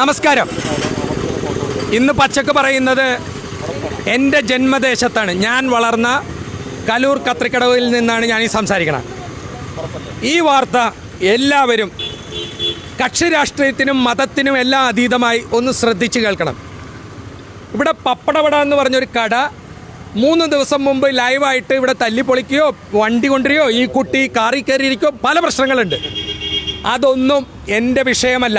നമസ്കാരം. ഇന്ന് പച്ചക്ക് പറയുന്നത് എന്റെ ജന്മദേശത്താണ്. ഞാൻ വളർന്ന കലൂർ കത്രിക്കടവിൽ നിന്നാണ് ഞാൻ ഈ സംസാരിക്കണം ഈ വാർത്ത എല്ലാവരും കക്ഷി രാഷ്ട്രീയത്തിനും മതത്തിനും എല്ലാം അതീതമായി ഒന്ന് ശ്രദ്ധിച്ച് കേൾക്കണം. ഇവിടെ പപ്പടവട എന്ന് പറഞ്ഞൊരു കട മൂന്ന് ദിവസം മുമ്പ് ലൈവായിട്ട് ഇവിടെ തല്ലിപ്പൊളിക്കുകയോ വണ്ടി കൊണ്ടുവരികയോ ഈ കുട്ടി കാറി കയറിയിരിക്കുകയോ പല പ്രശ്നങ്ങളുണ്ട്. അതൊന്നും എന്റെ വിഷയമല്ല.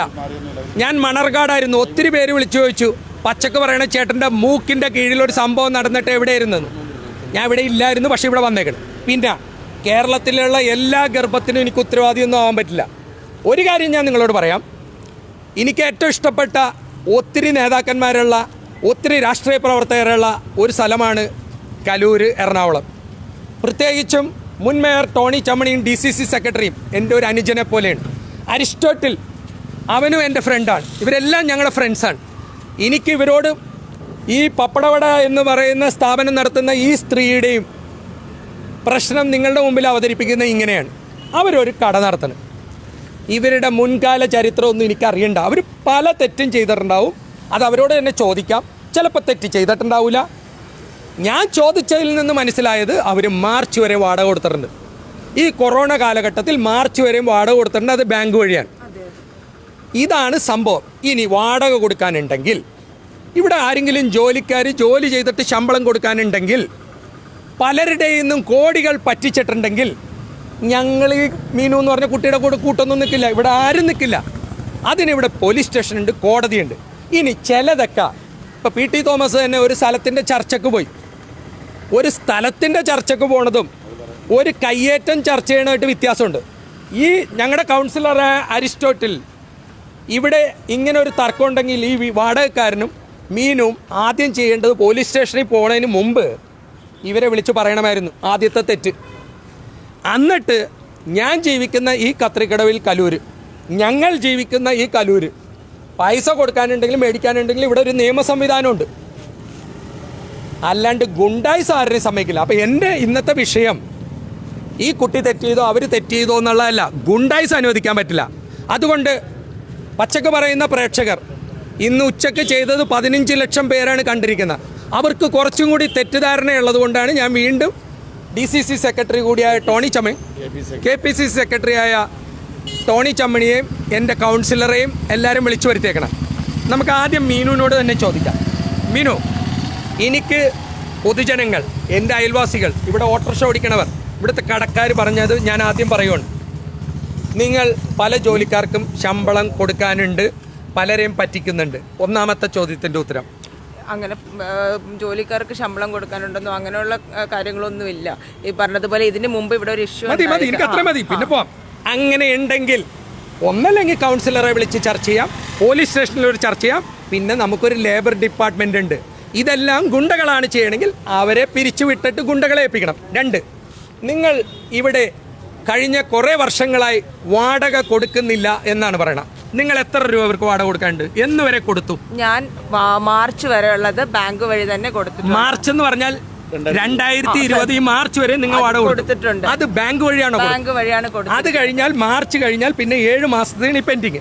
ഞാൻ മണർകാടായിരുന്നു. ഒത്തിരി പേര് വിളിച്ചു ചോദിച്ചു. പച്ചക്ക് പറയണ ചേട്ടന്റെ മൂക്കിന്റെ കീഴിലൊരു സംഭവം നടന്നിട്ട് എവിടെയായിരുന്നു ഞാൻ ഇവിടെ ഇല്ലായിരുന്നു പക്ഷേ ഇവിടെ വന്നേക്കണം. പിന്നെ കേരളത്തിലുള്ള എല്ലാ ഗർഭത്തിനും എനിക്ക് ഉത്തരവാദിയൊന്നും ആവാൻ പറ്റില്ല. ഒരു കാര്യം ഞാൻ നിങ്ങളോട് പറയാം. എനിക്ക് ഏറ്റവും ഇഷ്ടപ്പെട്ട ഒത്തിരി നേതാക്കന്മാരുള്ള ഒത്തിരി രാഷ്ട്രീയ പ്രവർത്തകരുള്ള ഒരു സ്ഥലമാണ് കലൂർ എറണാകുളം. പ്രത്യേകിച്ചും മുൻ മേയർ ടോണി ചമ്മണിയും ഡി സി സി സെക്രട്ടറിയും എന്റെ ഒരു അനുജനെ പോലെയാണ് അരിസ്റ്റോട്ടിൽ അവനും എന്റെ ഫ്രണ്ടാണ് ഇവരെല്ലാം ഞങ്ങളുടെ ഫ്രണ്ട്സാണ് എനിക്ക് ഇവരോട് ഈ പപ്പടവട എന്ന് പറയുന്ന സ്ഥാപനം നടത്തുന്ന ഈ സ്ത്രീയുടെയും പ്രശ്നം നിങ്ങളുടെ മുമ്പിൽ അവതരിപ്പിക്കുന്നത് ഇങ്ങനെയാണ്. അവരൊരു കട നടത്തണം. ഇവരുടെ മുൻകാല ചരിത്രമൊന്നും എനിക്കറിയണ്ട. അവർ പല തെറ്റും ചെയ്തിട്ടുണ്ടാവും. അത് അവരോട് തന്നെ ചോദിക്കാം. ചിലപ്പോൾ തെറ്റ് ചെയ്തിട്ടുണ്ടാവില്ല ഞാൻ ചോദിച്ചതിൽ നിന്ന് മനസ്സിലായത് അവർ മാർച്ച് വരെ വാടക കൊടുത്തിട്ടുണ്ട്. ഈ കൊറോണ കാലഘട്ടത്തിൽ മാർച്ച് വരെയും വാടക കൊടുത്തിട്ടുണ്ട്. അത് ബാങ്ക് വഴിയാണ്. ഇതാണ് സംഭവം. ഇനി വാടക കൊടുക്കാനുണ്ടെങ്കിൽ ഇവിടെ ആരെങ്കിലും ജോലിക്കാർ ജോലി ചെയ്തിട്ട് ശമ്പളം കൊടുക്കാനുണ്ടെങ്കിൽ പലരുടെയിൽ നിന്നും കോടികൾ പറ്റിച്ചിട്ടുണ്ടെങ്കിൽ ഞങ്ങൾ ഈ മീനു എന്ന് പറഞ്ഞ കുട്ടിയുടെ കൂടെ കൂട്ടൊന്നും നിൽക്കില്ല ഇവിടെ ആരും നിൽക്കില്ല അതിനിവിടെ പോലീസ് സ്റ്റേഷനുണ്ട് കോടതിയുണ്ട്. ഇനി ചിലതൊക്കെ ഇപ്പോൾ പി ടി തോമസ് തന്നെ ഒരു സ്ഥലത്തിന്റെ ചർച്ചയ്ക്ക് പോയി. ഒരു സ്ഥലത്തിന്റെ ചർച്ചയ്ക്ക് പോണതും ഒരു കയ്യേറ്റം ചർച്ച ചെയ്യണമായിട്ട് വ്യത്യാസമുണ്ട്. ഈ ഞങ്ങളുടെ കൗൺസിലർ അരിസ്റ്റോട്ടിൽ ഇവിടെ ഇങ്ങനെ ഒരു തർക്കം ഉണ്ടെങ്കിൽ ഈ വാടകക്കാരനും മീനും ആദ്യം ചെയ്യേണ്ടത് പോലീസ് സ്റ്റേഷനിൽ പോകുന്നതിന് മുമ്പ് ഇവരെ വിളിച്ച് പറയണമായിരുന്നു. ആദ്യത്തെ തെറ്റ്. എന്നിട്ട് ഞാൻ ജീവിക്കുന്ന ഈ കത്രിക്കടവിൽ കലൂര്. ഞങ്ങൾ ജീവിക്കുന്ന ഈ കലൂര്. പൈസ കൊടുക്കാനുണ്ടെങ്കിലും മേടിക്കാനുണ്ടെങ്കിലും ഇവിടെ ഒരു നിയമ സംവിധാനമുണ്ട്. അല്ലാണ്ട് ഗുണ്ടായിസ് ആരെയും സമ്മതിക്കില്ല. അപ്പം എന്റെ ഇന്നത്തെ വിഷയം ഈ കുട്ടി തെറ്റ് ചെയ്തോ അവർ തെറ്റ് ചെയ്തോ എന്നുള്ളതല്ല. ഗുണ്ടായിസ് അനുവദിക്കാൻ പറ്റില്ല. അതുകൊണ്ട് പച്ചക്ക് പറയുന്ന പ്രേക്ഷകർ ഇന്ന് ഉച്ചയ്ക്ക് ചെയ്തത് പതിനഞ്ച് ലക്ഷം പേരാണ് കണ്ടിരിക്കുന്നത്. അവർക്ക് കുറച്ചും കൂടി തെറ്റിദ്ധാരണയുള്ളത് കൊണ്ടാണ് ഞാൻ വീണ്ടും ഡി സി സി സെക്രട്ടറി കൂടിയായ Tony Chamman K P C C സെക്രട്ടറിയായ ടോണി ചമ്മണിയെയും എന്റെ കൗൺസിലറെയും എല്ലാവരും വിളിച്ചു വരുത്തിയേക്കണം. നമുക്ക് ആദ്യം മീനുവിനോട് തന്നെ ചോദിക്കാം. മീനു എനിക്ക് പൊതുജനങ്ങൾ എന്റെ അയൽവാസികൾ ഇവിടെ ഓട്ടോറിക്ഷ ഓടിക്കണവർ ഇവിടുത്തെ കടക്കാർ പറഞ്ഞത് ഞാൻ ആദ്യം പറയുകയാണ് നിങ്ങൾ പല ജോലിക്കാർക്കും ശമ്പളം കൊടുക്കാനുണ്ട് പലരെയും പറ്റിക്കുന്നുണ്ട്. ഒന്നാമത്തെ ചോദ്യത്തിന്റെ ഉത്തരം. അങ്ങനെ ജോലിക്കാർക്ക് ശമ്പളം കൊടുക്കാനുണ്ടെന്നോ അങ്ങനെയുള്ള കാര്യങ്ങളൊന്നുമില്ല. ഈ പറഞ്ഞതുപോലെ ഇതിന് മുമ്പ് ഇവിടെ ഒരു ഇഷ്യൂ മതി മതി എനിക്ക് അത്ര മതി. പിന്നെ പോവാം. അങ്ങനെ ഉണ്ടെങ്കിൽ ഒന്നല്ലെങ്കിൽ കൗൺസിലറെ വിളിച്ച് ചർച്ച ചെയ്യാം പോലീസ് സ്റ്റേഷനിൽ ഒരു ചർച്ച ചെയ്യാം പിന്നെ നമുക്കൊരു ലേബർ ഡിപ്പാർട്ട്മെന്റ് ഉണ്ട്. ഇതെല്ലാം ഗുണ്ടകളാണ് ചെയ്യണമെങ്കിൽ അവരെ പിരിച്ചുവിട്ടിട്ട് ഗുണ്ടകളെ ഏൽപ്പിക്കണം. രണ്ട് നിങ്ങൾ ഇവിടെ കഴിഞ്ഞ കുറേ വർഷങ്ങളായി വാടക കൊടുക്കുന്നില്ല എന്നാണ് പറയണത് നിങ്ങൾ എത്ര രൂപ അവർക്ക് വാടക കൊടുക്കാണ്ട് എന്ന് വരെ കൊടുത്തു. ഞാൻ മാർച്ച് വരെ ഉള്ളത് ബാങ്ക് വഴി തന്നെ കൊടുത്തു മാർച്ച് എന്ന് പറഞ്ഞാൽ രണ്ടായിരത്തി ഇരുപത് ഈ മാർച്ച് വരെ നിങ്ങൾ വാടക കൊടുത്തിട്ടുണ്ട്. അത് ബാങ്ക് വഴിയാണോ ബാങ്ക് വഴിയാണ് കൊടുത്തത്. അത് കഴിഞ്ഞാൽ മാർച്ച് കഴിഞ്ഞാൽ പിന്നെ ഏഴ് മാസത്തിന് പെൻഡിങ്.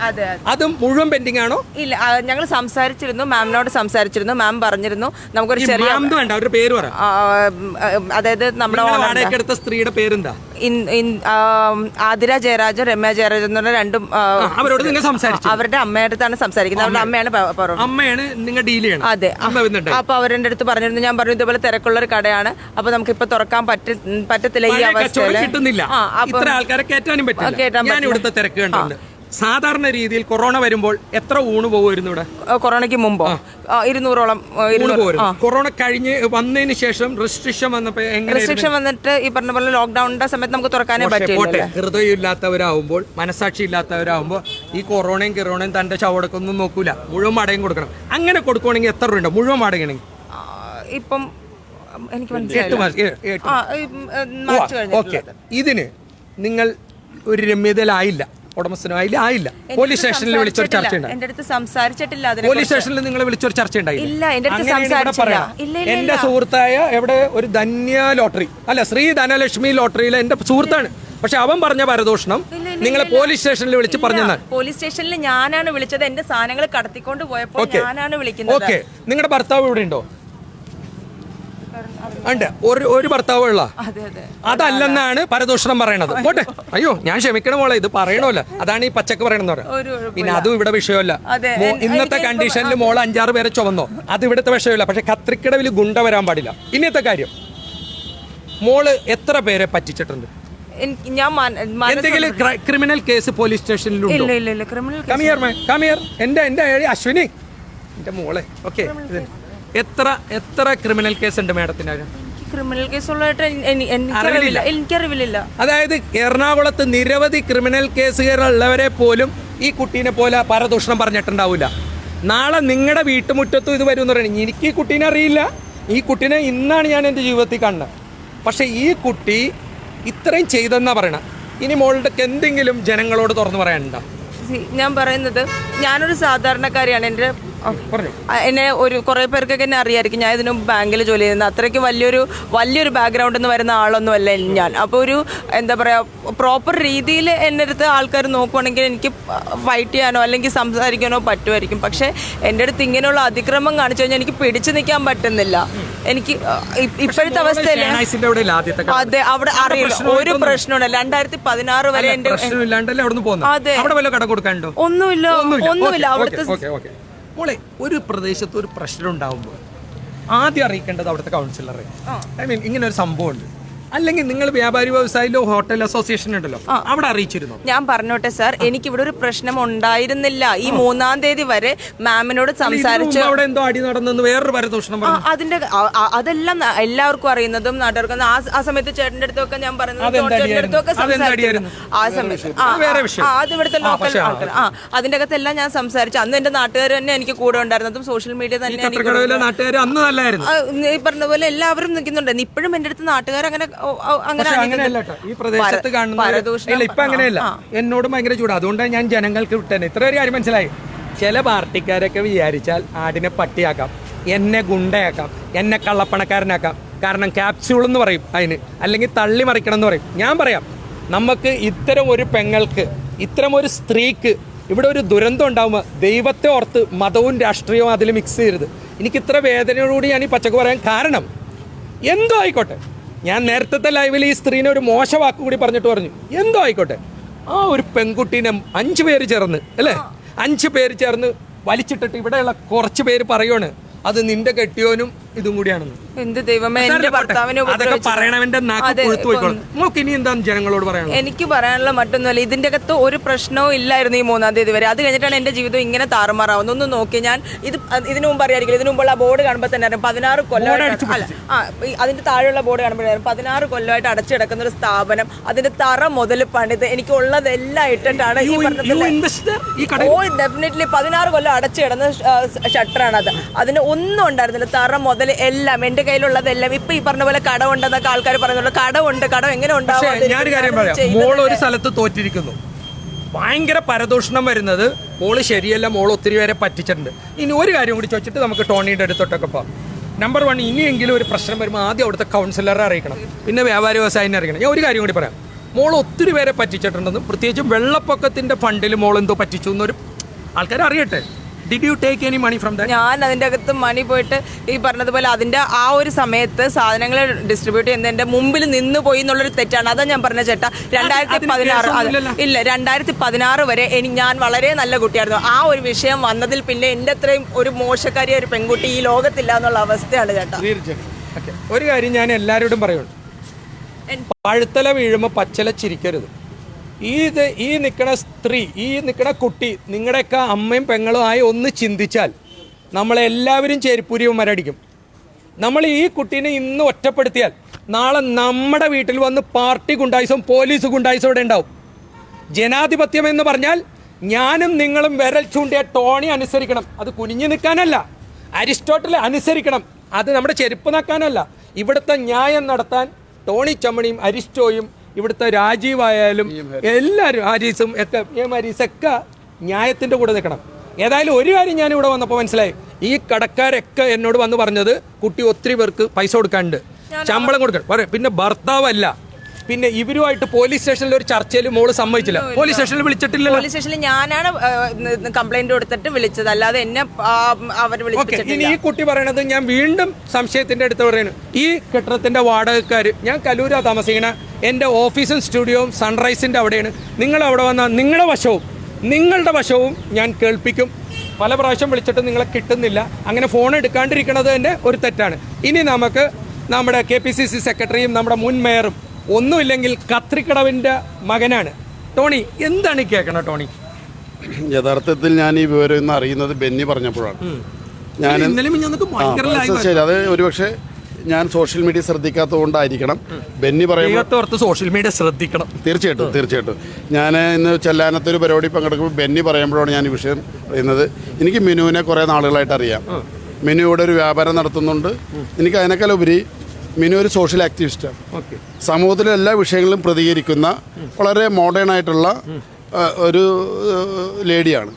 അതെ മുഴുവൻ പെൻഡിങ് ആണോ? ഇല്ല ഞങ്ങൾ സംസാരിച്ചിരുന്നു മാമിനോട് സംസാരിച്ചിരുന്നു മാം പറഞ്ഞിരുന്നു. നമുക്കൊരു ചെറിയ വേണ്ട അവരുടെ പേര് പറ. അതായത് നമ്മുടെ വാടക എടുത്ത സ്ത്രീയുടെ പേരെന്താ? ആതിര ജയരാജൻ രമ്യ ജയരാജൻ എന്ന് പറഞ്ഞ രണ്ടും അവരോട് നിങ്ങൾ സംസാരിച്ചു. അവരുടെ അമ്മയുടെ അടുത്താണ് സംസാരിക്കുന്നത്. അവരുടെ അമ്മയാണ് പ- പറ- അമ്മയാണ് നിങ്ങൾ ഡീൽ ചെയ്യണം അതെ. അപ്പൊ അവരുടെ അടുത്ത് പറഞ്ഞിരുന്നു. ഞാൻ പറഞ്ഞു ഇതുപോലെ തിരക്കുള്ള ഒരു കടയാണ്. അപ്പൊ നമുക്ക് ഇപ്പൊ തുറക്കാൻ പറ്റ പറ്റത്തില്ല ഈ അവസ്ഥയിൽ കിട്ടുന്നില്ല. ഇത്ര ആൾക്കാരെ കയറ്റാനും പറ്റില്ല. ഞാൻ ഇവിടുത്തെ തിരക്ക് കണ്ടിട്ടുണ്ട്. സാധാരണ രീതിയിൽ കൊറോണ വരുമ്പോൾ എത്ര ഊണ് പോകുമായിരുന്നു ഇവിടെ? കൊറോണയ്ക്ക് മുമ്പോ? ഇരുന്നൂറോളം കൊറോണ കഴിഞ്ഞ് വന്നതിന് ശേഷം റെസ്ട്രിക്ഷൻ വന്നപ്പോ റെസ്ട്രിക്ഷൻ വന്നിട്ട് ഈ പറഞ്ഞ പോലെ ലോക്ക്ഡൌണിന്റെ സമയത്ത് നമുക്ക് തുറക്കാനേ പറ്റില്ല ഹൃദയം ഇല്ലാത്തവരാകുമ്പോൾ മനസാക്ഷി ഇല്ലാത്തവരാകുമ്പോൾ ഈ കൊറോണയും കിറോണയും തന്റെ ചവടക്കൊന്നും നോക്കൂല. മുഴുവൻ അടയും കൊടുക്കണം. അങ്ങനെ കൊടുക്കുവാണെങ്കിൽ എത്ര രൂപ മുഴുവൻ അടയണെങ്കിൽ ഇപ്പം എനിക്ക് ഇതിന് നിങ്ങൾ ഒരു രമ്യതയിലായില്ല. ഉടമസ്ഥനായില്ല ആയില്ല പോലീസ് സ്റ്റേഷനിൽ വിളിച്ചൊരു ചർച്ച ഉണ്ടായി അടുത്ത് സംസാരിച്ചിട്ടില്ല അതിനെ പോലീസ് സ്റ്റേഷനിൽ നിങ്ങൾ വിളിച്ചൊരു ചർച്ച ഇല്ല, എന്റെ അടുത്ത് സംസാരിച്ചില്ല. ഇല്ല, ഇല്ല, എന്റെ സുഹൃത്തായ എവിടെ? ഒരു ധന്യ ലോട്ടറി. അല്ല ശ്രീ ധനലക്ഷ്മി ലോട്ടറിയിലെ എന്റെ സുഹൃത്താണ്. പക്ഷെ അവൻ പറഞ്ഞ പരദൂഷണം നിങ്ങൾ പോലീസ് സ്റ്റേഷനിൽ വിളിച്ച് പറഞ്ഞതാണ് പോലീസ് സ്റ്റേഷനിൽ ഞാനാണ് വിളിച്ചത്. എന്റെ സാധനങ്ങൾ കടത്തിക്കൊണ്ട് പോയപ്പോൾ ഞാനാണ് വിളിക്കുന്നത്. ഓക്കെ. നിങ്ങളുടെ ഭർത്താവ് ഇവിടെ ഉണ്ടോ? ഉണ്ട്. ഒരു ഒരു ഭർത്താവ് ഉള്ള. അതെ അതെ. അതല്ലെന്നാണ് പരദൂഷണം പറയണത്. പോട്ടെ. അയ്യോ ഞാൻ ക്ഷമിക്കണം മോളെ ഇത് പറയണമല്ല. അതാണ് ഈ പച്ചക്ക് പറയണെന്ന് പറയാം. പിന്നെ അതും ഇവിടെ വിഷയമല്ല. ഇന്നത്തെ കണ്ടീഷനിൽ മോൾ അഞ്ചാറ് പേരെ ചുമന്നോ അത് ഇവിടുത്തെ വിഷയമല്ല. പക്ഷെ കത്രിക്കടവിൽ ഗുണ്ട വരാൻ പാടില്ല. ഇന്നത്തെ കാര്യം. മോൾ എത്ര പേരെ പറ്റിച്ചിട്ടുണ്ട്? ഞാൻ എന്തെങ്കിലും ക്രിമിനൽ കേസ് പോലീസ് സ്റ്റേഷനിലുണ്ടോ? കമിയർ കമിയർ എന്റെ എന്റെ അശ്വിനി. എന്റെ മോളെ. ഓക്കെ എത്ര എത്ര ക്രിമിനൽ കേസ് ഉണ്ട് മാഡത്തിന് ക്രിമിനൽ കേസുള്ളതായിട്ട് എനി- എനി- എനിക്കറിവില്ല. എനിക്കറിവില്ല. അതായത് എറണാകുളത്ത് നിരവധി ക്രിമിനൽ കേസുകളുള്ളവരെ പോലും ഈ കുട്ടീനെ പോലെ പരദൂഷണം പറഞ്ഞിട്ടുണ്ടാവില്ല നാളെ നിങ്ങളുടെ വീട്ടുമുറ്റത്തും ഇത് വരും എന്ന് പറയുന്നത് എനിക്ക് ഈ കുട്ടീനെ അറിയില്ല. ഈ കുട്ടീനെ ഇന്നാണ് ഞാൻ എന്റെ ജീവിതത്തിൽ കണ്ടത് പക്ഷേ ഈ കുട്ടി ഇത്രയും ചെയ്തെന്നാ പറയണം. ഇനി മോളുടെ എന്തെങ്കിലും ജനങ്ങളോട് തുറന്നു പറയാനുണ്ടോ? ഞാൻ പറയുന്നത് ഞാനൊരു സാധാരണക്കാരിയാണ്. എന്റെ എന്നെ ഒരു കുറേ പേർക്കൊക്കെ എന്നെ അറിയായിരിക്കും. ഞാൻ ഇതിനു ബാങ്കിൽ ജോലി ചെയ്യുന്നത് അത്രയ്ക്ക് വലിയൊരു വലിയൊരു ബാക്ക്ഗ്രൗണ്ടിൽ നിന്ന് വരുന്ന ആളൊന്നുമല്ല ഞാൻ. അപ്പോൾ ഒരു എന്താ പറയുക പ്രോപ്പർ രീതിയിൽ എന്റെ അടുത്ത് ആൾക്കാർ നോക്കുവാണെങ്കിൽ എനിക്ക് ഫൈറ്റ് ചെയ്യാനോ അല്ലെങ്കിൽ സംസാരിക്കാനോ പറ്റുമായിരിക്കും. പക്ഷേ എന്റെ അടുത്ത് ഇങ്ങനെയുള്ള അതിക്രമം കാണിച്ചു കഴിഞ്ഞാൽ എനിക്ക് പിടിച്ചു നിൽക്കാൻ പറ്റുന്നില്ല. എനിക്ക് ഇപ്പോഴത്തെ അവസ്ഥയിൽ ആദ്യത്തെ അതെ അവിടെ അറിയില്ല. ഒരു പ്രശ്നമുണ്ട് രണ്ടായിരത്തി പതിനാറ് വരെ കൊടുക്കാനുണ്ടോ? ഒന്നുമില്ല. ഒന്നുമില്ല. അവിടുത്തെ മോളെ ഒരു പ്രദേശത്ത് ഒരു പ്രശ്നം ഉണ്ടാവുമ്പോൾ ആദ്യം അറിയിക്കേണ്ടത് അവിടുത്തെ കൗൺസിലറെ ഐ മീൻ ഇങ്ങനെ ഒരു സംഭവമുണ്ട്. അല്ലെങ്കിൽ നിങ്ങൾ വ്യാപാരി വ്യവസായിലോ ഹോട്ടൽ അസോസിയേഷൻ ഉണ്ടല്ലോ അവിടെ അറിയിച്ചിരുന്നു? ഞാൻ പറഞ്ഞോട്ടെ സാർ എനിക്കിവിടെ ഒരു പ്രശ്നം ഉണ്ടായിരുന്നില്ല. ഈ മൂന്നാം തീയതി വരെ മാമിനോട് സംസാരിച്ചു അവിടെ എന്തോ അടി നടന്നെന്ന് വേറൊരു പരദൂഷണം അതിന്റെ അതെല്ലാം എല്ലാവർക്കും അറിയുന്നതും നാട്ടുകാർക്കും ആ സമയത്ത് ചേട്ടന്റെ അടുത്തൊക്കെ ഞാൻ പറയുന്നത്? ആ സമയത്ത്. അത് ഇവിടുത്തെ ലോക്കൽ ആൾക്കാർ ആ അതിന്റെ അകത്തെല്ലാം ഞാൻ സംസാരിച്ചു. അന്ന് എന്റെ നാട്ടുകാർ തന്നെ എനിക്ക് കൂടെ ഉണ്ടായിരുന്നതും സോഷ്യൽ മീഡിയ തന്നെ എനിക്ക് ഈ പറഞ്ഞ പോലെ എല്ലാവരും നിൽക്കുന്നുണ്ടായിരുന്നു ഇപ്പോഴും എന്റെ അടുത്ത് നാട്ടുകാർ അങ്ങനെ അങ്ങനെ അങ്ങനെയല്ല കേട്ടോ. ഈ പ്രദേശത്ത് കാണുന്ന ഇപ്പൊ അങ്ങനെയല്ല. എന്നോട് ഭയങ്കര ചൂട്. അതുകൊണ്ടാണ് ഞാൻ ജനങ്ങൾക്ക് വിട്ടത്. ഇത്ര ഒരു കാര്യം മനസ്സിലായി. ചില പാർട്ടിക്കാരൊക്കെ വിചാരിച്ചാൽ ആടിനെ പട്ടിയാക്കാം എന്നെ ഗുണ്ടയാക്കാം എന്നെ കള്ളപ്പണക്കാരനാക്കാം. കാരണം ക്യാപ്സ്യൂൾ എന്ന് പറയും അതിന്. അല്ലെങ്കിൽ തള്ളി മറിക്കണം എന്ന് പറയും. ഞാൻ പറയാം നമുക്ക് ഇത്തരം ഒരു പെങ്ങൾക്ക് ഇത്തരം ഒരു സ്ത്രീക്ക് ഇവിടെ ഒരു ദുരന്തം ഉണ്ടാകുമ്പോൾ ദൈവത്തെ ഓർത്ത് മതവും രാഷ്ട്രീയവും അതിൽ മിക്സ് ചെയ്യരുത്. എനിക്ക് ഇത്ര വേദനയോടുകൂടി ഞാൻ ഈ പച്ചക്ക് പറയാൻ കാരണം. എന്തോ ആയിക്കോട്ടെ. ഞാൻ നേരത്തെ ലൈവിൽ ഈ സ്ത്രീനെ ഒരു മോശ വാക്ക് കൂടി പറഞ്ഞിട്ട് പറഞ്ഞു. എന്തോ ആയിക്കോട്ടെ? ആ ഒരു പെൺകുട്ടീനെ അഞ്ച് പേര് ചേർന്ന് അല്ലേ? അഞ്ച് പേര് ചേർന്ന് വലിച്ചിട്ടിട്ട് ഇവിടെയുള്ള കുറച്ച് പേര് പറയുവാണ് അത് നിന്റെ കെട്ടിയോനും ഇതും കൂടിയാണെന്ന്. എന്ത് ദൈവമേ എന്റെ സാരമില്ല, ഭർത്താവിനെ അതൊക്കെ പറയണവന്റെ നമുക്ക് ഇനി എന്താണ് ജനങ്ങളോട് പറയാൻ എനിക്ക് പറയാനുള്ള മറ്റൊന്നുമല്ല. ഇതിന്റെ അകത്ത് ഒരു പ്രശ്നവും ഇല്ലായിരുന്നു ഈ മൂന്നാം തീയതി വരെ. അത് കഴിഞ്ഞിട്ടാണ് എന്റെ ജീവിതം ഇങ്ങനെ താറുമാറാവുന്നത്. ഒന്ന് നോക്കി ഞാൻ ഇത് ഇതിനു മുമ്പ് അറിയായിരിക്കും ഇതിനു മുമ്പുള്ള ബോർഡ് കാണുമ്പോൾ തന്നെ പതിനാറ് കൊല്ലമായിട്ട് അല്ല ആ അതിന്റെ താഴെയുള്ള ബോർഡ് കാണുമ്പോഴായിരുന്നു പതിനാറ് കൊല്ലമായിട്ട് അടച്ചു കിടക്കുന്ന ഒരു സ്ഥാപനം. അതിന്റെ തറ മുതൽ പണിത് എനിക്ക് ഉള്ളതെല്ലാം ഇട്ടിട്ടാണ് ഈ പറഞ്ഞത് ഓ ഡെഫിനറ്റ്ലി പതിനാറ് കൊല്ലം അടച്ചു കിടന്ന ഷട്ടറാണ് അത് അതിന് ഒന്നും ഉണ്ടായിരുന്നില്ല. തറ മുതൽ എല്ലാം എന്റെ കയ്യിലുള്ളതെല്ലാം ഇപ്പൊ ഈ പറഞ്ഞ പോലെ കടമുണ്ടെന്നൊക്കെ ആൾക്കാർ പറയുന്നുണ്ട് കടമുണ്ട് കടം എങ്ങനെ ഉണ്ടാവും ഞാനൊരു കാര്യം പറയാം. മോൾ ഒരു സ്ഥലത്ത് തോറ്റിരിക്കുന്നു. ഭയങ്കര പരദൂഷണം വരുന്നത് മോൾ ശരിയല്ല മോൾ ഒത്തിരി പേരെ പറ്റിച്ചിട്ടുണ്ട്. ഇനി ഒരു കാര്യം കൂടി ചോദിച്ചിട്ട് നമുക്ക് ടോണിയുടെ അടുത്തോട്ടൊക്കെ പോകാം നമ്പർ വൺ ഇനിയെങ്കിലും ഒരു പ്രശ്നം വരുമ്പോൾ ആദ്യം അവിടുത്തെ കൗൺസിലറെ അറിയിക്കണം. പിന്നെ വ്യാപാരി വ്യവസായിനെ അറിയിക്കണം. ഞാൻ ഒരു കാര്യം കൂടി പറയാം. മോൾ ഒത്തിരി പേരെ പറ്റിച്ചിട്ടുണ്ടെന്നും പ്രത്യേകിച്ചും വെള്ളപ്പൊക്കത്തിന്റെ ഫണ്ടിൽ മോൾ എന്തോ പറ്റിച്ചു എന്നൊരു ആൾക്കാർ അറിയട്ടെ. Did you take any money from that ഞാൻ അതിന്റെ അകത്ത് മണി പോയിട്ട് ഈ പറഞ്ഞതുപോലെ അതിന്റെ ആ ഒരു സമയത്ത് സാധനങ്ങൾ ഡിസ്ട്രിബ്യൂട്ട് ചെയ്യുന്ന എന്റെ മുമ്പിൽ നിന്ന് പോയി എന്നുള്ളൊരു തെറ്റാണ്. അതാ ഞാൻ പറഞ്ഞ ചേട്ടാ. രണ്ടായിരത്തി പതിനാറ് ഇല്ല രണ്ടായിരത്തി പതിനാറ് വരെ എനിക്ക് ഞാൻ വളരെ നല്ല കുട്ടിയായിരുന്നു. ആ ഒരു വിഷയം വന്നതിൽ പിന്നെ എന്റെ അത്രയും ഒരു മോശക്കാരിയ ഒരു പെൺകുട്ടി ഈ ലോകത്തില്ല എന്നുള്ള അവസ്ഥയാണ് ചേട്ടാ. ഒരു കാര്യം ഞാൻ എല്ലാവരോടും പറയുള്ളൂ. പഴുത്തല വീഴുമ്പോൾ പച്ചല ചിരിക്കരുത്. ഈ ഇത് ഈ നിൽക്കണ സ്ത്രീ ഈ നിൽക്കണ കുട്ടി നിങ്ങളുടെയൊക്കെ അമ്മയും പെങ്ങളും ആയി ഒന്ന് ചിന്തിച്ചാൽ നമ്മളെല്ലാവരും ചെരുപ്പുരിയും മരടിക്കും നമ്മൾ ഈ കുട്ടീനെ ഇന്ന് ഒറ്റപ്പെടുത്തിയാൽ നാളെ നമ്മുടെ വീട്ടിൽ വന്ന് പാർട്ടി ഗുണ്ടായിസം പോലീസ് ഗുണ്ടായിസം ഇവിടെ ഉണ്ടാവും. ജനാധിപത്യം എന്ന് പറഞ്ഞാൽ ഞാനും നിങ്ങളും വിരൽ ചൂണ്ടിയ ടോണി അനുസരിക്കണം. അത് കുനിഞ്ഞു നിൽക്കാനല്ല അരിസ്റ്റോട്ടൽ അനുസരിക്കണം. അത് നമ്മുടെ ചെരുപ്പ് നക്കാനല്ല. ഇവിടുത്തെ ന്യായം നടത്താൻ ടോണി ചമ്മണിയും അരിസ്റ്റോയും ഇവിടുത്തെ രാജീവായാലും എല്ലാവരും ഹാരീസും ഒക്കെ എം ഹാരീസ് ഒക്കെ ന്യായത്തിന്റെ കൂടെ നിൽക്കണം. ഏതായാലും ഒരു കാര്യം ഞാൻ ഇവിടെ വന്നപ്പോൾ മനസ്സിലായി. ഈ കടക്കാരൊക്കെ എന്നോട് വന്ന് പറഞ്ഞത് കുട്ടി ഒത്തിരി പേർക്ക് പൈസ കൊടുക്കാനുണ്ട്. ശമ്പളം കൊടുക്കണം പറയും പിന്നെ ഭർത്താവല്ല. പിന്നെ ഇവരുമായിട്ട് പോലീസ് സ്റ്റേഷനിൽ ഒരു ചർച്ചയിൽ മോൾ സമ്മതിച്ചില്ല. പോലീസ് സ്റ്റേഷനിൽ വിളിച്ചിട്ടില്ല പോലീസ് സ്റ്റേഷനിൽ ഞാനാണ് കംപ്ലൈന്റ് കൊടുത്തിട്ട് വിളിച്ചത്. അല്ലാതെ എന്നെ അവർ ഇനി ഈ കുട്ടി പറയണത് ഞാൻ വീണ്ടും സംശയത്തിന്റെ അടുത്ത് പറയുന്നു. ഈ കെട്ടിടത്തിന്റെ വാടകക്കാർ ഞാൻ കലൂരാ താമസിക്കണ എന്റെ ഓഫീസും സ്റ്റുഡിയോയും സൺറൈസിന്റെ അവിടെയാണ്. നിങ്ങൾ അവിടെ വന്ന നിങ്ങളുടെ വശവും നിങ്ങളുടെ വശവും ഞാൻ കേൾപ്പിക്കും. പല പ്രാവശ്യം വിളിച്ചിട്ട് നിങ്ങളെ കിട്ടുന്നില്ല. അങ്ങനെ ഫോൺ എടുക്കാണ്ടിരിക്കുന്നത് തന്നെ ഒരു തെറ്റാണ്. ഇനി നമുക്ക് നമ്മുടെ കെ പി സി സി സെക്രട്ടറിയും നമ്മുടെ മുൻ മേയറും ഒന്നുമില്ലെങ്കിൽ കത്രിക്കടവിന്റെ മകനാണ്. ടോണി എന്താണ് ഈ ടോണി? യഥാർത്ഥത്തിൽ ഞാൻ ഈ വിവരം ഇന്ന് അറിയുന്നത് ബെന്നി പറഞ്ഞപ്പോഴാണ്. ഞാൻ ശരി അത് ഒരുപക്ഷെ ഞാൻ സോഷ്യൽ മീഡിയ ശ്രദ്ധിക്കാത്തതുകൊണ്ടായിരിക്കണം. ബെന്നി പറയുമ്പോൾ സോഷ്യൽ മീഡിയ ശ്രദ്ധിക്കണം. തീർച്ചയായിട്ടും തീർച്ചയായിട്ടും. ഞാൻ ഇന്ന് ചെല്ലാനത്തെ ഒരു പരിപാടി പങ്കെടുക്കുമ്പോൾ ബെന്നി പറയുമ്പോഴാണ് ഞാൻ ഈ വിഷയം പറയുന്നത് എനിക്ക് മിനുവിനെ കുറേ നാളുകളായിട്ട് അറിയാം. മിനു ഇവിടെ ഒരു വ്യാപാരം നടത്തുന്നുണ്ട്. എനിക്ക് അതിനേക്കാൾ ഉപരി മിനു ഒരു സോഷ്യൽ ആക്ടിവിസ്റ്റാണ് സമൂഹത്തിലെ എല്ലാ വിഷയങ്ങളിലും പ്രതികരിക്കുന്ന വളരെ മോഡേൺ ആയിട്ടുള്ള ഒരു ലേഡിയാണ്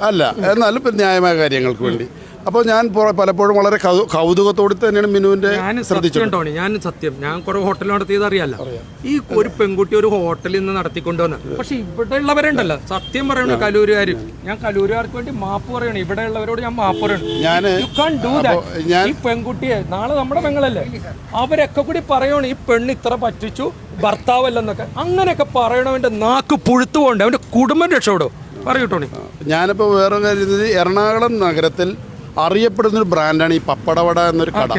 അല്ല. അല്ല എന്നാലും ഇപ്പം ന്യായമായ കാര്യങ്ങൾക്ക് വേണ്ടി. അപ്പോൾ ഞാൻ പലപ്പോഴും വളരെ കൗതുകത്തോട് തന്നെയാണ് മിനുവിന്റെ ടോണി ഞാൻ സത്യം. ഞാൻ കുറെ ഹോട്ടൽ നടത്തിയത് അറിയാലോ? ഈ ഒരു പെൺകുട്ടി ഒരു ഹോട്ടലിൽ നിന്ന് നടത്തിക്കൊണ്ടുവന്ന്. പക്ഷെ ഇവിടെ ഉള്ളവരുണ്ടല്ലോ സത്യം പറയണു കലൂരുകാർ ഞാൻ കലൂരുകാർക്ക് വേണ്ടി മാപ്പ് പറയണം. ഇവിടെ ഉള്ളവരോട് ഞാൻ മാപ്പ് പറയണം. ഞാൻ- ഈ പെൺകുട്ടിയെ നാളെ നമ്മുടെ പെങ്ങളല്ലേ? അവരൊക്കെ കൂടി പറയണം ഈ പെണ്ണ് ഇത്ര പറ്റിച്ചു ഭർത്താവല്ലെന്നൊക്കെ. അങ്ങനെയൊക്കെ പറയണവന്റെ നാക്ക് പുഴുത്തു പോകണ്ടേ? അവന്റെ കുടുംബം രക്ഷപ്പെടും. പറയൂ ടോണി. ഞാനിപ്പോൾ വേറെ കാര്യം എറണാകുളം നഗരത്തിൽ അറിയപ്പെടുന്ന ഒരു ബ്രാൻഡാണ് ഈ പപ്പടവട എന്നൊരു കട.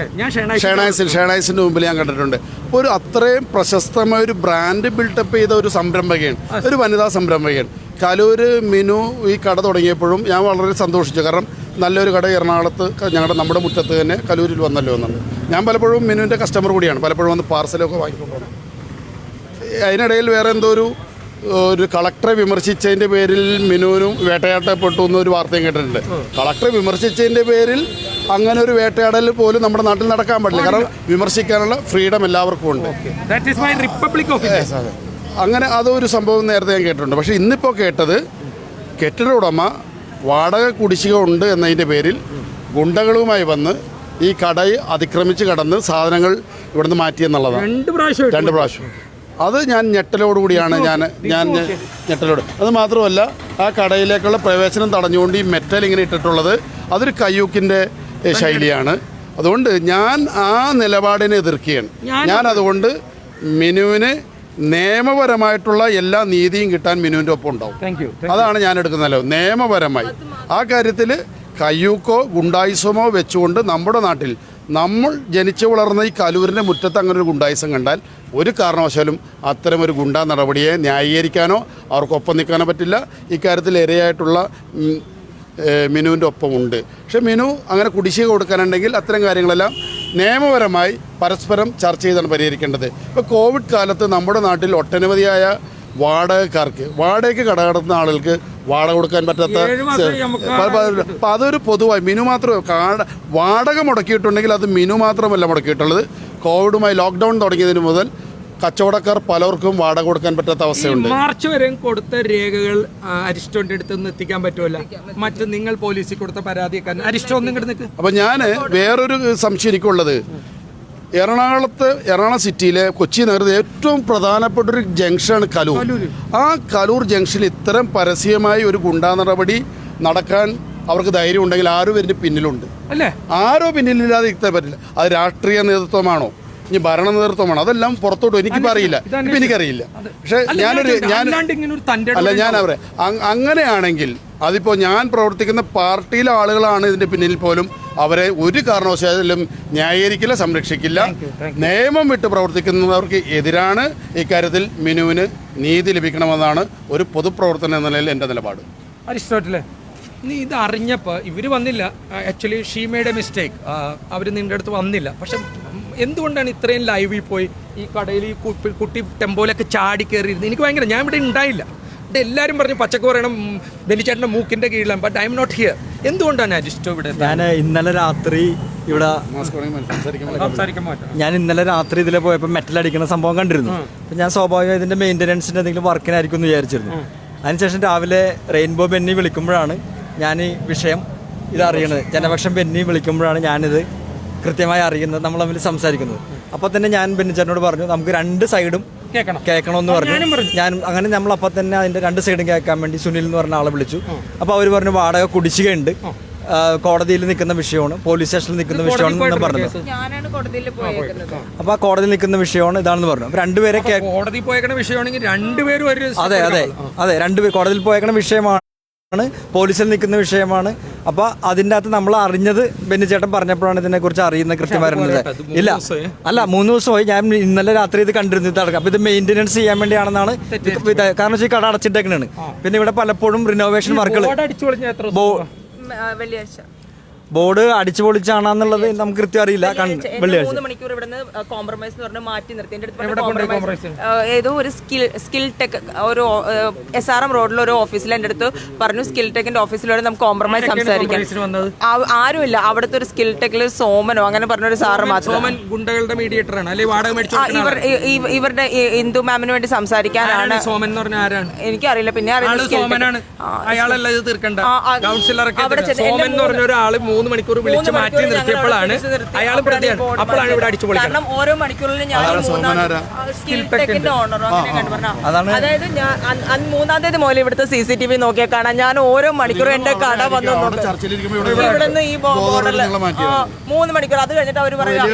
ഷേണായ്സിൽ ഷേണായ്സിന്റെ മുമ്പിൽ ഞാൻ കണ്ടിട്ടുണ്ട്. ഒരു അത്രയും പ്രശസ്തമായ ഒരു ബ്രാൻഡ് ബിൽഡപ്പ് ചെയ്ത ഒരു സംരംഭകയാണ് ഒരു വനിതാ സംരംഭകയാണ് കലൂര് മിനു ഈ കട തുടങ്ങിയപ്പോഴും ഞാൻ വളരെ സന്തോഷിച്ചു. കാരണം നല്ലൊരു കട എറണാകുളത്ത് ഞങ്ങളുടെ നമ്മുടെ മുറ്റത്ത് തന്നെ കലൂരിൽ വന്നല്ലോ എന്നുണ്ട്. ഞാൻ പലപ്പോഴും മിനുവിന്റെ കസ്റ്റമർ കൂടിയാണ്. പലപ്പോഴും വന്ന് പാർസലൊക്കെ വാങ്ങിക്കൊണ്ടുപോകുന്നത് അതിനിടയിൽ വേറെ എന്തോ ഒരു ഒരു കളക്ടറെ വിമർശിച്ചതിന്റെ പേരിൽ മിനുവിനും വേട്ടയാട്ടപ്പെട്ടു എന്നൊരു വാർത്തയും കേട്ടിട്ടുണ്ട്. കളക്ടറെ വിമർശിച്ചതിന്റെ പേരിൽ അങ്ങനെ ഒരു വേട്ടയാടൽ പോലും നമ്മുടെ നാട്ടിൽ നടക്കാൻ പാടില്ല കാരണം വിമർശിക്കാനുള്ള ഫ്രീഡം എല്ലാവർക്കും ഉണ്ട്. അങ്ങനെ അതൊരു സംഭവം നേരത്തെ ഞാൻ കേട്ടിട്ടുണ്ട്. പക്ഷേ ഇന്നിപ്പോൾ കേട്ടത് കെട്ടിട ഉടമ വാടക കുടിശ്ശിക ഉണ്ട് എന്നതിന്റെ പേരിൽ ഗുണ്ടകളുമായി വന്ന് ഈ കടയെ അതിക്രമിച്ച് കടന്ന് സാധനങ്ങൾ ഇവിടുന്ന് മാറ്റിയെന്നുള്ളതാണ് രണ്ട് പ്രാവശ്യം രണ്ട് പ്രാവശ്യം. അത് ഞാൻ ഞെട്ടലോടുകൂടിയാണ് ഞാൻ ഞാൻ ഞെട്ടലോട്. അത് മാത്രമല്ല ആ കടയിലേക്കുള്ള പ്രവേശനം തടഞ്ഞുകൊണ്ട് ഈ മെറ്റൽ ഇങ്ങനെ ഇട്ടിട്ടുള്ളത് അതൊരു കയ്യൂക്കിന്റെ ശൈലിയാണ്. അതുകൊണ്ട് ഞാൻ ആ നിലപാടിനെ എതിർക്കുകയാണ്. ഞാൻ- അതുകൊണ്ട് മിനുവിന് നിയമപരമായിട്ടുള്ള എല്ലാ നീതിയും കിട്ടാൻ മിനുവിന്റെ ഒപ്പം ഉണ്ടാവും. അതാണ് ഞാൻ എടുക്കുന്ന നിലവ് നിയമപരമായി. ആ കാര്യത്തിൽ കയ്യൂക്കോ ഗുണ്ടായുസമോ വെച്ചുകൊണ്ട് നമ്മുടെ നാട്ടിൽ നമ്മൾ ജനിച്ചു വളർന്ന ഈ കലൂരിന്റെ മുറ്റത്ത് അങ്ങനെ ഒരു ഗുണ്ടായുസം കണ്ടാൽ ഒരു കാരണവശാലും അത്തരം ഒരു ഗുണ്ടാ നടപടിയെ ന്യായീകരിക്കാനോ അവർക്കൊപ്പം നിൽക്കാനോ പറ്റില്ല. ഇക്കാര്യത്തിൽ ഇരയായിട്ടുള്ള മിനുവിന്റെ ഒപ്പമുണ്ട്. പക്ഷേ മിനു അങ്ങനെ കുടിശ്ശിക കൊടുക്കാനുണ്ടെങ്കിൽ അത്തരം കാര്യങ്ങളെല്ലാം നിയമപരമായി പരസ്പരം ചർച്ച ചെയ്താണ് പരിഹരിക്കേണ്ടത്. ഇപ്പോൾ കോവിഡ് കാലത്ത് നമ്മുടെ നാട്ടിൽ ഒട്ടനവധിയായ വാടകക്കാർക്ക് വാടകയ്ക്ക് കടകടത്തുന്ന ആളുകൾക്ക് വാടക കൊടുക്കാൻ പറ്റാത്ത അപ്പം അതൊരു പൊതുവായി മിനു മാത്രമേ കാട- വാടക മുടക്കിയിട്ടുണ്ടെങ്കിൽ അത് മിനു മാത്രമല്ല മുടക്കിയിട്ടുള്ളത്. കോവിഡുമായി ലോക്ക്ഡൗൺ തുടങ്ങിയതിന് മുതൽ കച്ചവടക്കാർ പലർക്കും വാടക കൊടുക്കാൻ പറ്റാത്ത അവസ്ഥയുണ്ട്. മാർച്ച് വരെ കൊടുത്ത രേഖകൾ അരിസ്റ്റോന്റെ അടുത്ത് നിന്ന് എത്തിക്കാൻ പറ്റുമല്ല മറ്റ് നിങ്ങൾ പോലീസിൽ കൊടുത്ത പരാതി അരിസ്റ്റോ ഒന്നും നിൽക്ക് ഞാൻ വേറൊരു സംശയം എനിക്കുള്ളത്. എറണാകുളത്ത് എറണാകുളം സിറ്റിയിലെ കൊച്ചി നഗരത്തിൽ ഏറ്റവും പ്രധാനപ്പെട്ട ഒരു ജംഗ്ഷനാണ് കലൂർ. ആ കലൂർ ജംഗ്ഷനിൽ ഇത്തരം പരസ്യമായി ഒരു ഗുണ്ടാ നടപടി നടക്കാൻ അവർക്ക് ധൈര്യം ഉണ്ടെങ്കിൽ ആരും ഇതിന്റെ പിന്നിലുണ്ട്. അല്ലേ? ആരോ പിന്നിലില്ലാതെ ഇരിക്കാൻ പറ്റില്ല. അത് രാഷ്ട്രീയ നേതൃത്വമാണോ? ഇനി ഭരണ നേതൃത്വമാണ് അതെല്ലാം പുറത്തോട്ട് എനിക്കിപ്പോൾ അറിയില്ല. ഇപ്പൊ എനിക്കറിയില്ല. പക്ഷേ ഞാനൊരു ഞാൻ അല്ല ഞാൻ അവരെ അങ്ങനെയാണെങ്കിൽ അതിപ്പോൾ ഞാൻ പ്രവർത്തിക്കുന്ന പാർട്ടിയിലെ ആളുകളാണ് ഇതിന്റെ പിന്നിൽ പോലും അവരെ ഒരു കാരണവശാലും ന്യായീകരിക്കില്ല സംരക്ഷിക്കില്ല. നിയമം വിട്ട് പ്രവർത്തിക്കുന്നവർക്ക് എതിരാണ് ഇക്കാര്യത്തിൽ മിനുവിന് നീതി ലഭിക്കണമെന്നാണ് ഒരു പൊതുപ്രവർത്തനം എന്ന നിലയിൽ എന്റെ നിലപാട്. അരിസ്റ്റോട്ടിലെ നീ ഇത് അറിഞ്ഞപ്പോൾ ഇവർ വന്നില്ല. ആക്ച്വലി ഷീമയുടെ മിസ്റ്റേക്ക് അവർ നിന്റെ അടുത്ത് വന്നില്ല. പക്ഷെ എന്തുകൊണ്ടാണ് ഇത്രയും ലൈവിൽ പോയി ഈ കടയിൽ ഈ കുപ്പി- കുട്ടി ടെമ്പോയിലൊക്കെ ചാടി കയറിയിരുന്നത്? എനിക്ക് ഭയങ്കര ഞാൻ ഇവിടെ ഉണ്ടായില്ല. ഇവിടെ എല്ലാവരും പറഞ്ഞു പച്ചക്ക് പറയണം ഉം, മൂക്കിന്റെ കീഴിലാണ് but I M not here എന്തുകൊണ്ടാണ് അജിസ്റ്റോ ഇവിടെ ഞാൻ ഇന്നലെ രാത്രി ഇവിടെ ഞാൻ ഇന്നലെ രാത്രി ഇതിലെ പോയപ്പോൾ മെറ്റൽ അടിക്കുന്ന സംഭവം കണ്ടിരുന്നു. അപ്പം ഞാൻ സ്വാഭാവികമായി ഇതിന്റെ മെയിന്റനൻസിന്റെ എന്തെങ്കിലും വർക്കിനായിരിക്കും എന്ന് വിചാരിച്ചിരുന്നു. അതിനുശേഷം രാവിലെ റെയിൻബോ ബെന്നി വിളിക്കുമ്പോഴാണ് ഞാൻ ഈ വിഷയം ഇതറിയണത്. ജനപക്ഷം ബെന്നി വിളിക്കുമ്പോഴാണ് ഞാനിത് കൃത്യമായി അറിയുന്നത് നമ്മൾ തമ്മിൽ സംസാരിക്കുന്നത്. അപ്പോൾ തന്നെ ഞാൻ ബെന്നിച്ചേട്ടനോട് പറഞ്ഞു നമുക്ക് രണ്ട് സൈഡും കേൾക്കണം. കേൾക്കണമെന്ന് പറഞ്ഞു. ഞാൻ അങ്ങനെ നമ്മൾ അപ്പം തന്നെ അതിന്റെ രണ്ട് സൈഡും കേൾക്കാൻ വേണ്ടി സുനിൽ എന്ന് പറഞ്ഞ ആളെ വിളിച്ചു. അപ്പോൾ അവർ പറഞ്ഞു വാടക കുടിശ്ശികയുണ്ട്. കോടതിയിൽ നിൽക്കുന്ന വിഷയമാണ്. പോലീസ് സ്റ്റേഷനിൽ നിൽക്കുന്ന വിഷയമാണെന്ന് പറഞ്ഞത്. അപ്പൊ കോടതിയിൽ പോയേക്കുന്നത്. അപ്പോൾ ആ കോടതിയിൽ നിൽക്കുന്ന വിഷയമാണ് ഇതാണെന്ന് പറഞ്ഞു. അപ്പോൾ രണ്ടുപേരെ കോടതി പോയേക്കണ വിഷയമാണെങ്കിൽ രണ്ടുപേരും അതെ അതെ. അതെ രണ്ടുപേർ കോടതിയിൽ പോയേക്കണ വിഷയമാണ്. പോലീസിൽ നിൽക്കുന്ന വിഷയമാണ്. അപ്പൊ അതിന്റെ അകത്ത് നമ്മൾ അറിഞ്ഞത് ബെന്നിച്ചേട്ടൻ പറഞ്ഞപ്പോഴാണ് ഇതിനെ കുറിച്ച് അറിയുന്ന കൃത്യമായിരുന്നത് ഇല്ല. അല്ല മൂന്ന് ദിവസമായി. ഞാൻ ഇന്നലെ രാത്രി ഇത് കണ്ടിരുന്നു. ഇത് അടക്കം. അപ്പൊ ഇത് മെയിന്റനൻസ് ചെയ്യാൻ വേണ്ടിയാണെന്നാണ് കാരണം വെച്ചാൽ ഈ കട അടച്ചിട്ടേക്കണാണ്. പിന്നെ ഇവിടെ പലപ്പോഴും റിനോവേഷൻ വർക്കുകൾ വെള്ളിയാഴ്ച. ബോർഡ് അടിച്ചു പൊളിച്ചാണെന്നുള്ളത് നമുക്ക് കൃത്യം അറിയില്ല. വെള്ളിയാഴ്ച മണിക്കൂർ ഇവിടുന്ന് കോംപ്രമൈസ് എന്ന് പറഞ്ഞ് മാറ്റി നിർത്തി. അടുത്ത് പറഞ്ഞ compromise. ഏതോ ഒരു സ്കിൽ സ്കിൽ ടെക് ഒരു എസ് ആർ എം റോഡിൽ ഒരു ഓഫീസിൽ എന്റെ അടുത്ത് പറഞ്ഞു സ്കിൽ ടെക്കിന്റെ ഓഫീസിലൂടെ നമുക്ക് കോംപ്രമൈസ് സംസാരിക്കാം. compromise ന് വന്നത്? ആ- ആരുമില്ല. അവിടുത്തെ ഒരു സ്കിൽ ടെക്കിൽ സോമനോ അങ്ങനെ പറഞ്ഞൊരു സാറ് മാത്രം. സോമൻ ഗുണ്ടകളുടെ മീഡിയേറ്റർ ആണ്. അല്ലെ വാടക മേടിച്ചു ആ, ഇവർ ഇ- ഇ- ഇവരുടെ ഇന്ദു മാമിന് വേണ്ടി സംസാരിക്കാനാണ് സോമൻ എന്ന് പറഞ്ഞ ആരാണ്? എനിക്കറിയില്ല. പിന്നെ ആൾ അറിയില്ല skill tech. സോമനാണ്. അയാളല്ല ഇത് തീർക്കണ്ട. ആ, ആ, കൗൺസിലറൊക്കെ അവിടെ ചെന്ന് സോമൻ എന്നെ പറഞ്ഞ ഒരാൾ മൂന്ന് മണിക്കൂർ വിളിച്ച് മാറ്റി മണിക്കൂർ നിർത്തിയപ്പോഴാണ് അയാൾ പ്രതിയാണ്. അപ്പോഴാണ് ഇവിടെ. അടിച്ചു പൊളിക്കുന്നത് കാരണം ഓരോ മണിക്കൂറിലും ഞാൻ മൂന്നാം? സ്കിൽ ടെക്കിന്റെ ഓണറോ അങ്ങനെ കണ്ടു അതാണ് അതായത് ഞാൻ അന്ന് അന്ന് മൂന്നാം തീയതി മുതൽ ഇവിടുത്തെ സി സി ടി വി നോക്കിയാൽ കാണാം. ഞാൻ ഓരോ മണിക്കൂറും എന്റെ കട വന്ന് ഈ ബോർഡിൽ മൂന്ന് മണിക്കൂർ. അത് കഴിഞ്ഞിട്ട് അവർ പറയാം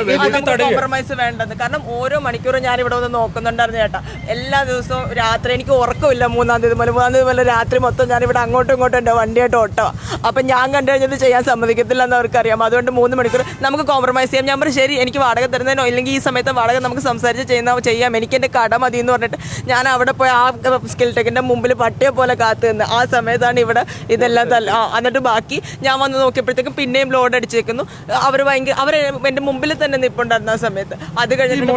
കോംപ്രമൈസ് വേണ്ടെന്ന്. കാരണം ഓരോ മണിക്കൂറും ഞാൻ ഇവിടെ വന്ന് നോക്കുന്നുണ്ടായിരുന്നു ചേട്ടാ. എല്ലാ ദിവസവും രാത്രി എനിക്ക് ഉറക്കമില്ല മൂന്നാം തീയതി മുതൽ. മൂന്നാം തീയതി മുതൽ രാത്രി മൊത്തം ഞാൻ ഇവിടെ അങ്ങോട്ടും ഇങ്ങോട്ടും എന്റെ വണ്ടിയായിട്ട് ഓട്ടോ അപ്പം ഞാൻ കണ്ടു കഴിഞ്ഞത് ചെയ്യാൻ സമ്മതിക്കത്തില്ല. എന്ന് അവർക്കറിയാം. അതുകൊണ്ട് മൂന്ന് മണിക്കൂർ നമുക്ക് കോംപ്രമൈസ് ചെയ്യാം. ഞാൻ പറഞ്ഞു ശരി എനിക്ക് വാടക തരുന്നതിനോ ഇല്ലെങ്കിൽ ഈ സമയത്ത് വാടക നമുക്ക് സംസാരിച്ച് ചെയ്യുന്ന ചെയ്യാം. എനിക്ക് എന്റെ കട മതി എന്ന് പറഞ്ഞിട്ട് ഞാൻ അവിടെ പോയി ആ സ്കിൽ ടെക്കിന്റെ മുമ്പിൽ പട്ടിയെ പോലെ കാത്തു നിന്ന്. ആ സമയത്താണ് ഇവിടെ ഇതെല്ലാം തല്ല എന്നിട്ട് ബാക്കി ഞാൻ വന്ന് നോക്കിയപ്പോഴത്തേക്കും പിന്നെയും ലോഡ് അടിച്ചേക്കുന്നു. അവർ ഭയങ്കര അവർ എന്റെ മുമ്പിൽ തന്നെ നിൽപ്പുണ്ടായിരുന്നു ആ സമയത്ത്. അത് കഴിഞ്ഞിട്ട്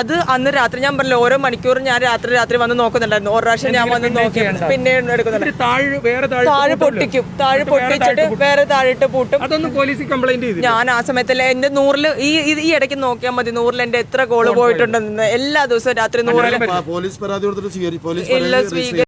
അത് അന്ന് രാത്രി ഞാൻ പറഞ്ഞില്ല ഓരോ മണിക്കൂറും ഞാൻ രാത്രി രാത്രി വന്ന് നോക്കുന്നുണ്ടായിരുന്നു. ഓരോ പ്രാവശ്യം ഞാൻ വന്ന് നോക്കി പിന്നെ എടുക്കുന്നുണ്ട്. താഴെ പൊട്ടിക്കും. താഴെ താഴെ വേറെ താഴെയിട്ട് പൂട്ടും. അതൊന്നും പോലീസിൽ കംപ്ലൈന്റ് ചെയ്തു ഞാൻ ആ സമയത്തല്ല എന്റെ നൂറിൽ ഈ ഈ- ഈ ഇടയ്ക്ക് നോക്കിയാൽ മതി. നൂറിൽ എന്റെ എത്ര കോൾ പോയിട്ടുണ്ടെന്ന് എല്ലാ ദിവസവും രാത്രി നൂറിൽ പോലീസ് പരാതി കൊടുത്തിട്ട് സ്വീകരിക്കും പോലീസ് ഇല്ല പരാതി സ്വീകരി